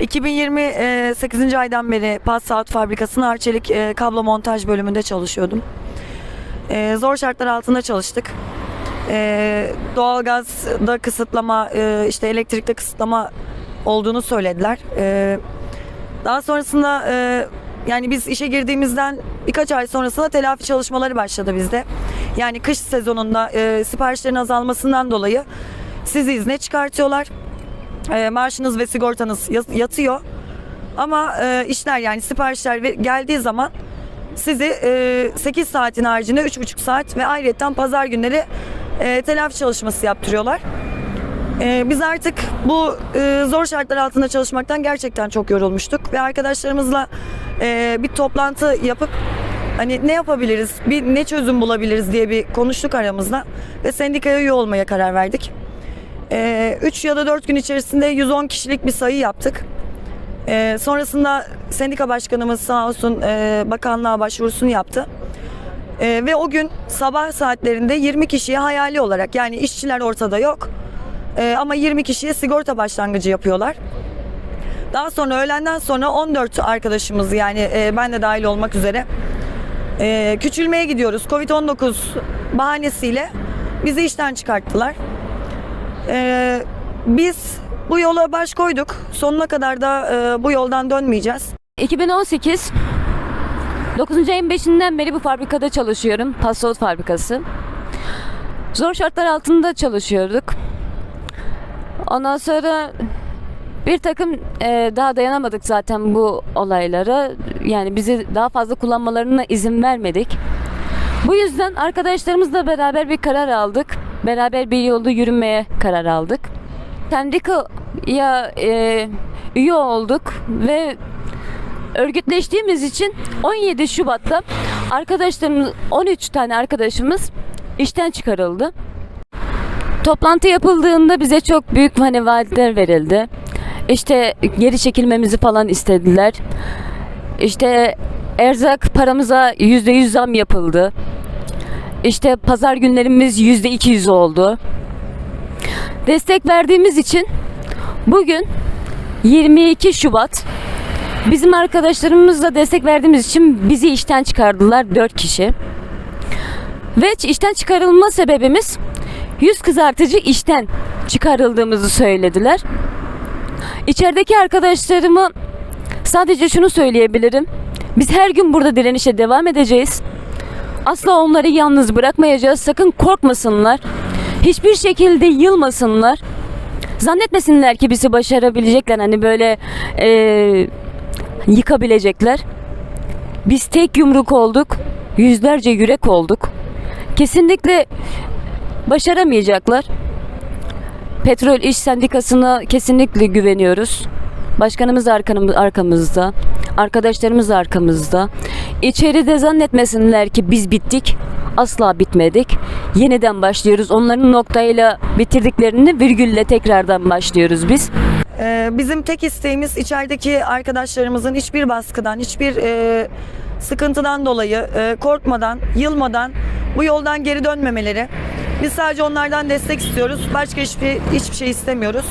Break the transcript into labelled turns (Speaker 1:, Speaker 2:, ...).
Speaker 1: 2028. aydan beri Passat fabrikasının Arçelik e, kablo montaj bölümünde çalışıyordum. E, zor şartlar altında çalıştık. E, doğalgazda kısıtlama, e, işte elektrikte kısıtlama olduğunu söylediler. E, daha sonrasında e, yani biz işe girdiğimizden birkaç ay sonrasında telafi çalışmaları başladı bizde. Yani kış sezonunda e, siparişlerin azalmasından dolayı sizi izne çıkartıyorlar. E, maaşınız ve sigortanız yat- yatıyor. Ama e, işler yani siparişler geldiği zaman sizi e, 8 saatin haricinde 3,5 saat ve ayrıca pazar günleri e, telafi çalışması yaptırıyorlar. E, biz artık bu e, zor şartlar altında çalışmaktan gerçekten çok yorulmuştuk ve arkadaşlarımızla e, bir toplantı yapıp hani ne yapabiliriz, bir ne çözüm bulabiliriz diye bir konuştuk aramızda ve sendikaya üye olmaya karar verdik. 3 ya da 4 gün içerisinde 110 kişilik bir sayı yaptık. Ee, sonrasında sendika başkanımız sağ olsun e, bakanlığa başvurusunu yaptı. Ee, ve o gün sabah saatlerinde 20 kişiye hayali olarak yani işçiler ortada yok. Ee, ama 20 kişiye sigorta başlangıcı yapıyorlar. Daha sonra öğlenden sonra 14 arkadaşımız yani e, ben de dahil olmak üzere e, küçülmeye gidiyoruz. Covid-19 bahanesiyle bizi işten çıkarttılar. Ee, biz bu yola baş koyduk. Sonuna kadar da e, bu yoldan dönmeyeceğiz.
Speaker 2: 2018 9. ayın 5'inden beri bu fabrikada çalışıyorum. Passot fabrikası. Zor şartlar altında çalışıyorduk. Ondan sonra bir takım e, daha dayanamadık zaten bu olaylara. Yani bizi daha fazla kullanmalarına izin vermedik. Bu yüzden arkadaşlarımızla beraber bir karar aldık. Beraber bir yolda yürümeye karar aldık. Sendikaya e, üye olduk ve örgütleştiğimiz için 17 Şubat'ta arkadaşlarımız 13 tane arkadaşımız işten çıkarıldı. Toplantı yapıldığında bize çok büyük hani vaatler verildi. İşte geri çekilmemizi falan istediler. İşte erzak paramıza %100 zam yapıldı. İşte pazar günlerimiz %200 oldu. Destek verdiğimiz için bugün 22 Şubat Bizim arkadaşlarımızla destek verdiğimiz için bizi işten çıkardılar 4 kişi. Ve işten çıkarılma sebebimiz yüz kızartıcı işten çıkarıldığımızı söylediler. İçerideki arkadaşlarımı sadece şunu söyleyebilirim. Biz her gün burada direnişe devam edeceğiz. Asla onları yalnız bırakmayacağız. Sakın korkmasınlar. Hiçbir şekilde yılmasınlar. Zannetmesinler ki bizi başarabilecekler. Hani böyle eee yıkabilecekler. Biz tek yumruk olduk, yüzlerce yürek olduk. Kesinlikle başaramayacaklar. Petrol İş Sendikası'na kesinlikle güveniyoruz. Başkanımız arkamız- arkamızda, arkadaşlarımız arkamızda. İçeride zannetmesinler ki biz bittik. Asla bitmedik. Yeniden başlıyoruz. Onların noktayla bitirdiklerini virgülle tekrardan başlıyoruz biz.
Speaker 1: Ee, bizim tek isteğimiz içerideki arkadaşlarımızın hiçbir baskıdan, hiçbir e, sıkıntıdan dolayı e, korkmadan, yılmadan bu yoldan geri dönmemeleri. Biz sadece onlardan destek istiyoruz. Başka hiçbir hiçbir şey istemiyoruz.